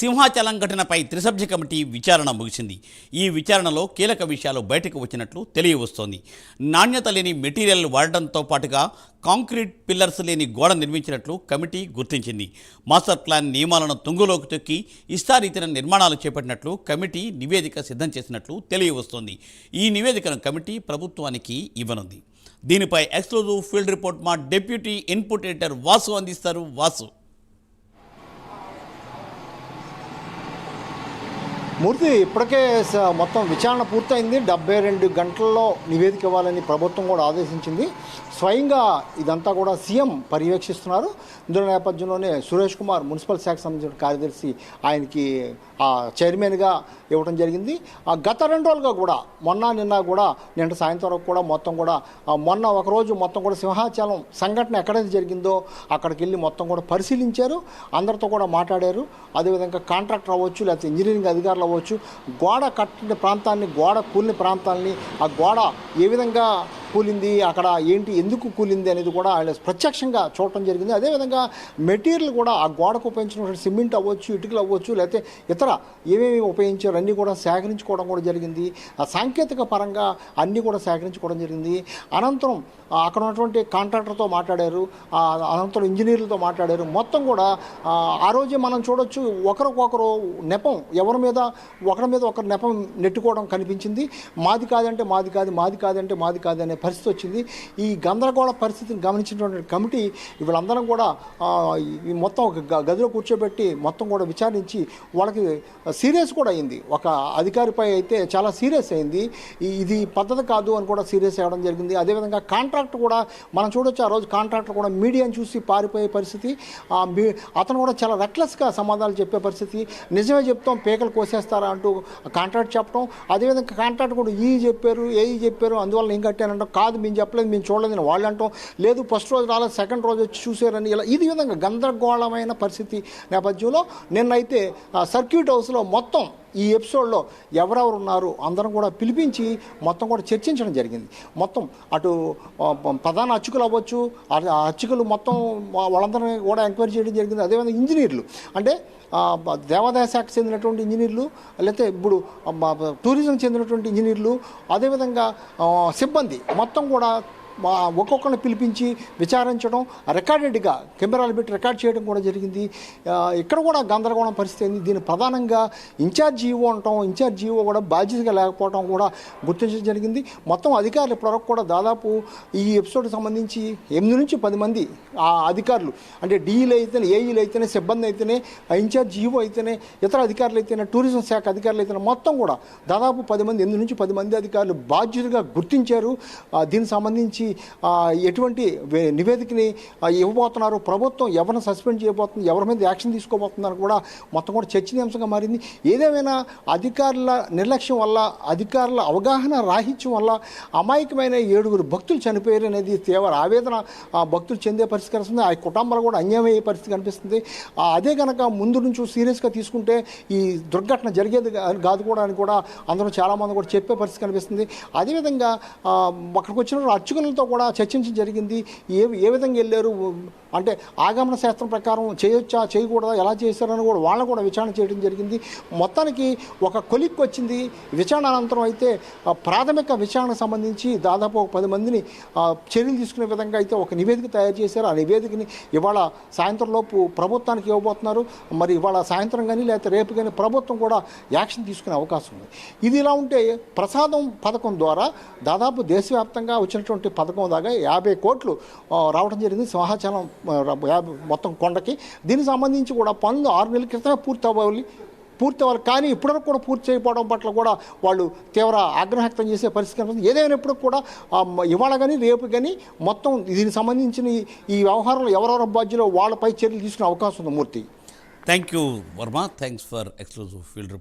సింహాచలం ఘటనపై త్రిసభ్య కమిటీ విచారణ ముగిసింది. ఈ విచారణలో కీలక విషయాలు బయటకు వచ్చినట్లు తెలియవస్తోంది. నాణ్యత లేని మెటీరియల్ వాడడంతో పాటుగా కాంక్రీట్ పిల్లర్స్ లేని గోడ నిర్మించినట్లు కమిటీ గుర్తించింది. మాస్టర్ ప్లాన్ నియమాలను తుంగులోకి తొక్కి ఇష్టారీతిన నిర్మాణాలు చేపట్టినట్లు కమిటీ నివేదిక సిద్ధం చేసినట్లు తెలియవస్తోంది. ఈ నివేదికను కమిటీ ప్రభుత్వానికి ఇవ్వనుంది. దీనిపై ఎక్స్క్లూజివ్ ఫీల్డ్ రిపోర్ట్ మా డెప్యూటీ ఇన్పుట్ ఎడిటర్ వాసు అందిస్తారు. వాసు. మూర్తి ఇప్పటికే మొత్తం విచారణ పూర్తయింది. డెబ్బై రెండు గంటల్లో నివేదిక ఇవ్వాలని ప్రభుత్వం కూడా ఆదేశించింది. స్వయంగా ఇదంతా కూడా సీఎం పర్యవేక్షిస్తున్నారు. ఇందులో నేపథ్యంలోనే సురేష్ కుమార్ మున్సిపల్ శాఖ సంబంధించిన కార్యదర్శి ఆయనకి ఆ చైర్మన్గా ఇవ్వడం జరిగింది. ఆ గత రెండు రోజులుగా కూడా మొన్న నిన్న కూడా నిన్న సాయంత్రం వరకు కూడా మొత్తం కూడా మొన్న ఒకరోజు మొత్తం కూడా సింహాచలం సంఘటన ఎక్కడైతే జరిగిందో అక్కడికి వెళ్ళి మొత్తం కూడా పరిశీలించారు. అందరితో కూడా మాట్లాడారు. అదేవిధంగా కాంట్రాక్టర్ అవ్వచ్చు లేకపోతే ఇంజనీరింగ్ అధికారులు అవ్వచ్చు గోడ కట్టిన ప్రాంతాన్ని గోడ కూలిన ప్రాంతాన్ని ఆ గోడ ఏ విధంగా కూలింది అక్కడ ఏంటి ఎందుకు కూలింది అనేది కూడా ఆయన ప్రత్యక్షంగా చూడటం జరిగింది. అదేవిధంగా మెటీరియల్ కూడా ఆ గోడకు ఉపయోగించినటువంటి సిమెంట్ అవ్వచ్చు ఇటుకలు అవ్వచ్చు లేకపోతే ఇతర ఏమేమి ఉపయోగించారు అన్నీ కూడా సేకరించుకోవడం కూడా జరిగింది. ఆ సాంకేతిక పరంగా అన్నీ కూడా సేకరించుకోవడం జరిగింది. అనంతరం అక్కడ ఉన్నటువంటి కాంట్రాక్టర్తో మాట్లాడారు అనంతరం ఇంజనీర్లతో మాట్లాడారు. మొత్తం కూడా ఆ, ఆ రోజే మనం చూడొచ్చు ఒకరికొకరు నెపం ఎవరి మీద ఒకరి మీద ఒకరు నెపం నెట్టుకోవడం కనిపించింది. మాది కాదంటే మాది కాదు మాది కాదంటే మాది కాదు అనే పరిస్థితి వచ్చింది. ఈ గందరగోళ పరిస్థితిని గమనించినటువంటి కమిటీ వీళ్ళందరం కూడా ఈ మొత్తం ఒక గ- గదిలో కూర్చోబెట్టి మొత్తం కూడా విచారించి వాళ్ళకి సీరియస్ కూడా అయింది. ఒక అధికారిపై అయితే చాలా సీరియస్ అయింది. ఇది పద్ధతి కాదు అని కూడా సీరియస్ అవ్వడం జరిగింది. అదేవిధంగా కాంట్రాక్ట్ కూడా మనం చూడొచ్చు ఆ రోజు కాంట్రాక్టర్ కూడా మీడియాని చూసి పారిపోయే పరిస్థితి అతను కూడా చాలా రెక్లెస్గా సమాధానాలు చెప్పే పరిస్థితి. నిజమే చెప్తాం పేకలు కోసేస్తారా అంటూ కాంట్రాక్ట్ చెప్పడం. అదేవిధంగా కాంట్రాక్ట్ కూడా ఈ చెప్పారు ఏ చెప్పారు అందువల్ల ఏం కట్టానంటాం కాదు మేము చెప్పలేదు మేము చూడలేదని వాళ్ళు అంటాం. లేదు ఫస్ట్ రోజు రాలేదు సెకండ్ రోజు వచ్చి చూసారని ఇలా ఇది విధంగా గందరగోళమైన పరిస్థితి నేపథ్యంలో నిన్నైతే సర్క్యూట్ హౌస్లో మొత్తం ఈ ఎపిసోడ్లో ఎవరెవరు ఉన్నారు అందరం కూడా పిలిపించి మొత్తం కూడా చర్చించడం జరిగింది. మొత్తం అటు ప్రధాన అర్చకులు అవ్వచ్చు అర్చకులు మొత్తం వా- వాళ్ళందరినీ కూడా ఎంక్వైరీ చేయడం జరిగింది. అదేవిధంగా ఇంజనీర్లు. అంటే దేవాదాయ శాఖకు చెందినటువంటి ఇంజనీర్లు లేకపోతే ఇప్పుడు టూరిజం చెందినటువంటి ఇంజనీర్లు అదేవిధంగా సిబ్బంది మొత్తం కూడా మా ఒక్కొక్కరిని పిలిపించి విచారించడం రికార్డెడ్గా కెమెరాలు పెట్టి రికార్డ్ చేయడం కూడా జరిగింది. ఇక్కడ కూడా గందరగోళం పరిస్థితి అయింది. దీని ప్రధానంగా ఇన్ఛార్జ్ జీవో అంటాం. ఇన్ఛార్జ్ జీవో కూడా బాధ్యతగా లేకపోవడం కూడా గుర్తించడం జరిగింది. మొత్తం అధికారులు ఇప్పటివరకు కూడా దాదాపు ఈ ఎపిసోడ్కి సంబంధించి ఎనిమిది నుంచి పది మంది ఆ అధికారులు అంటే డీఈలు అయితేనే ఏఈలు అయితేనే సిబ్బంది అయితేనే ఇన్ఛార్జ్ జీవో అయితేనే ఇతర అధికారులు అయితేనే టూరిజం శాఖ అధికారులు అయితేనే మొత్తం కూడా దాదాపు పది మంది ఎనిమిది నుంచి పది మంది అధికారులు బాధ్యతగా గుర్తించారు. దీనికి సంబంధించి ఎటువంటి వే- నివేదికని ఇవ్వబోతున్నారు. ప్రభుత్వం ఎవరిని సస్పెండ్ చేయబోతుంది ఎవరి మీద యాక్షన్ తీసుకోబోతుందని కూడా మొత్తం కూడా చర్చనీయాంశంగా మారింది. ఏదేమైనా అధికారుల నిర్లక్ష్యం వల్ల అధికారుల అవగాహన రాహిత్యం వల్ల అమాయకమైన ఏడుగురు భక్తులు చనిపోయారు అనేది తీవ్ర ఆవేదన భక్తులు చెందే పరిస్థితి కనిపిస్తుంది. ఆ కుటుంబాలు కూడా అన్యమయ్యే పరిస్థితి కనిపిస్తుంది. అదే కనుక ముందు నుంచి సీరియస్గా తీసుకుంటే ఈ దుర్ఘటన జరిగేది కాదు కూడా అని కూడా అందరూ చాలామంది కూడా చెప్పే పరిస్థితి కనిపిస్తుంది. అదేవిధంగా అక్కడికి వచ్చిన అర్చకులతో కూడా చర్చించడం జరిగింది. ఏ ఏ విధంగా వెళ్ళారు? అంటే ఆగమన శాస్త్రం ప్రకారం చేయొచ్చా? చేయకూడదా? ఎలా చేశారని కూడా వాళ్ళని కూడా విచారణ చేయడం జరిగింది. మొత్తానికి ఒక కొలిక్ వచ్చింది. విచారణ అనంతరం అయితే ప్రాథమిక విచారణకు సంబంధించి దాదాపు ఒక పది మందిని చర్యలు తీసుకునే విధంగా అయితే ఒక నివేదిక తయారు చేశారు. ఆ నివేదికని ఇవాళ సాయంత్రంలోపు ప్రభుత్వానికి ఇవ్వబోతున్నారు. మరి ఇవాళ సాయంత్రం కానీ లేకపోతే రేపు కానీ ప్రభుత్వం కూడా యాక్షన్ తీసుకునే అవకాశం ఉంది. ఇది ఇలా ఉంటే ప్రసాదం పథకం ద్వారా దాదాపు దేశవ్యాప్తంగా వచ్చినటువంటి పథకం దాకా యాభై కోట్లు రావడం జరిగింది. సింహాచలం యాభై మొత్తం కొండకి. దీనికి సంబంధించి కూడా పనులు ఆరు నెలల క్రితమే పూర్తి అవ్వాలి పూర్తి అవ్వాలి కానీ ఇప్పటివరకు కూడా పూర్తి చేయకపోవడం పట్ల కూడా వాళ్ళు తీవ్ర ఆగ్రహం వ్యక్తం చేసే పరిస్థితి కనిపిస్తుంది ఏదైనప్పుడు కూడా ఇవాళ కానీ రేపు కానీ మొత్తం దీనికి సంబంధించిన ఈ- వ్యవహారంలో ఎవరెవరి బాధ్యులో వాళ్ళపై చర్యలు తీసుకునే అవకాశం ఉంది Murthy. Thank you Varma thanks for exclusive field report